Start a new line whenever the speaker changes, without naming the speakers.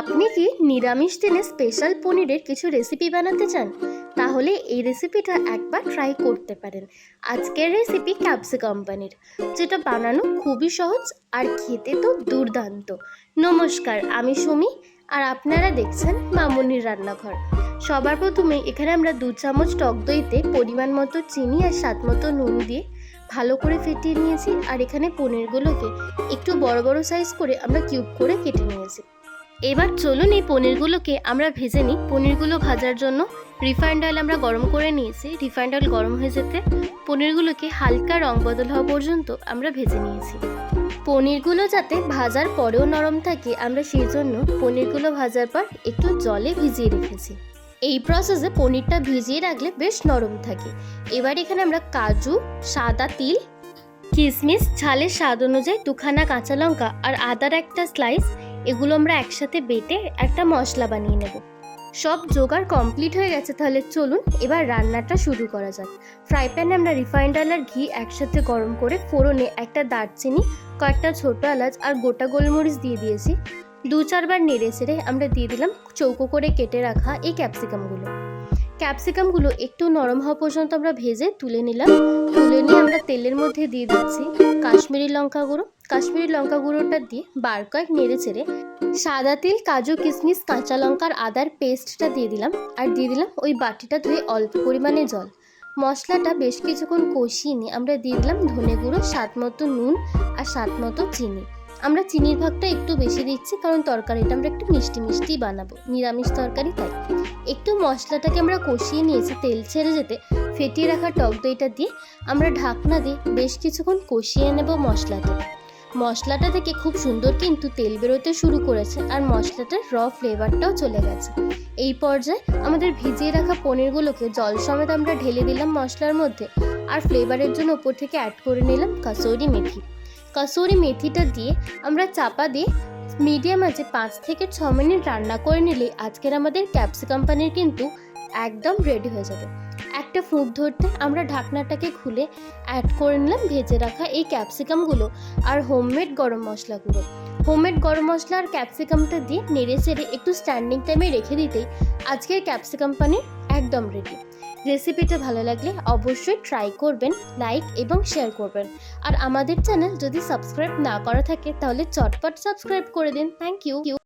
আপনি কি নিরামিষ দিনে স্পেশাল পনিরের কিছু রেসিপি বানাতে চান? তাহলে এই রেসিপিটা একবার ট্রাই করতে পারেন। আজকের রেসিপি ক্যাপসিকাম পনির যেটা বানানো খুবই সহজ আর খেতে তো দুর্দান্ত। নমস্কার, আমি সুমি আর আপনারা দেখছেন মামুনির রান্নাঘর। সবার প্রথমে এখানে আমরা দু চামচ টক দইতে পরিমাণ মতো চিনি আর স্বাদ মতো নুন দিয়ে ভালো করে ফেটিয়ে নিয়েছি। আর এখানে পনিরগুলোকে একটু বড় বড় সাইজ করে আমরা কিউব করে কেটে নিয়েছি। এবার চলুন এই পনিরগুলোকে আমরা ভেজে নিই। পনিরগুলো ভাজার জন্য রিফাইন্ড অয়েল আমরা গরম করে নিয়েছি। রিফাইন্ড অয়েল গরম হয়ে যেতে পনিরগুলোকে হালকা রং বদল হওয়া পর্যন্ত আমরা ভেজে নিয়েছি। পনিরগুলো যাতে ভাজার পরেও নরম থাকে, আমরা সেই জন্য পনিরগুলো ভাজার পর একটু জলে ভিজিয়ে রেখেছি। এই প্রসেসে পনিরটা ভিজিয়ে রাখলে বেশ নরম থাকে। এবার এখানে আমরা কাজু, সাদা তিল কিশমিশ ঝালের স্বাদ অনুযায়ী দুখানা কাঁচা লঙ্কা আর আদার একটা স্লাইস এগুলো আমরা একসাথে বেটে একটা মশলা বানিয়ে নেব। সব জোগাড় কমপ্লিট হয়ে গেছে তাহলে চলুন এবার রান্নাটা শুরু করা যাক। ফ্রাই প্যানে আমরা রিফাইন্ড অয়েল আর ঘি একসাথে গরম করে ফোড়নে একটা দারচিনি, কয়েকটা ছোট এলাচ আর গোটা গোলমরিচ দিয়ে দিয়েছি। দু চারবার নেড়ে ছেড়ে আমরা দিয়ে দিলাম চৌকো করে কেটে রাখা এই ক্যাপসিকামগুলো। ক্যাপসিকামগুলো একটু নরম হওয়া পর্যন্ত আমরা ভেজে তুলে নিলাম। তুলে নিয়ে আমরা তেলের মধ্যে দিয়ে দিচ্ছি কাশ্মীরি লঙ্কা গুঁড়ো কাশ্মীরি লঙ্কা গুঁড়োটা দিয়ে বার কয়েক নেড়ে চেড়ে সাদা তিল, কাজু কিশমিশ, কাঁচা লঙ্কার আদার পেস্টটা দিয়ে দিলাম আর দিয়ে দিলাম ওই বাটিটা ধুয়ে অল্প পরিমাণে জল। মশলাটা বেশ কিছুক্ষণ কষিয়ে নিয়ে আমরা দিয়ে দিলাম ধনে গুঁড়ো, স্বাদ মতো নুন আর স্বাদ মতো চিনি। আমরা চিনির ভাগটা একটু বেশি দিচ্ছি কারণ তরকারিটা আমরা একটু মিষ্টি মিষ্টি বানাবো, নিরামিষ তরকারি তাই। একটু মশলাটাকে আমরা কষিয়ে নিয়েছি তেল ছেড়ে যেতে, ফেটিয়ে রাখা টক দইটা দিয়ে আমরা ঢাকনা দিয়ে বেশ কিছুক্ষণ কষিয়ে নেব মশলাটা। মশলাটা থেকে খুব সুন্দর কিন্তু তেল বেরোতে শুরু করেছে আর মশলাটার র ফ্লেভারটাও চলে গেছে। এই পর্যায়ে আমাদের ভিজিয়ে রাখা পনিরগুলোকে জল সমেত আমরা ঢেলে দিলাম মশলার মধ্যে আর ফ্লেভারের জন্য ওপর থেকে অ্যাড করে নিলাম কাসৌরি মেথি। কাসৌরি মেথিটা দিয়ে আমরা চাপা দিয়ে মিডিয়াম আছে পাঁচ থেকে ছ মিনিট রান্না করে নিলে আজকের আমাদের ক্যাপসিকাম পানির কিন্তু একদম রেডি হয়ে যাবে। একটা ফুট ধরতে আমরা ঢাকনাটাকে খুলে অ্যাড করে নিলাম, ভেজে রাখা এই ক্যাপসিকামগুলো আর হোমমেড গরম মশলাগুলো। হোমমেড গরম মশলা আর ক্যাপসিকামটা দিয়ে নেড়ে চেড়ে একটু স্ট্যান্ডিং টাইমে রেখে দিতেই আজকের ক্যাপসিকাম পানির একদম রেডি রেসিপিটা ভালো লাগলে অবশ্যই ট্রাই করবেন লাইক এবং শেয়ার করবেন। আর আমাদের চ্যানেল যদি সাবস্ক্রাইব না করা থাকে তাহলে চটপট সাবস্ক্রাইব করে দিন। Thank you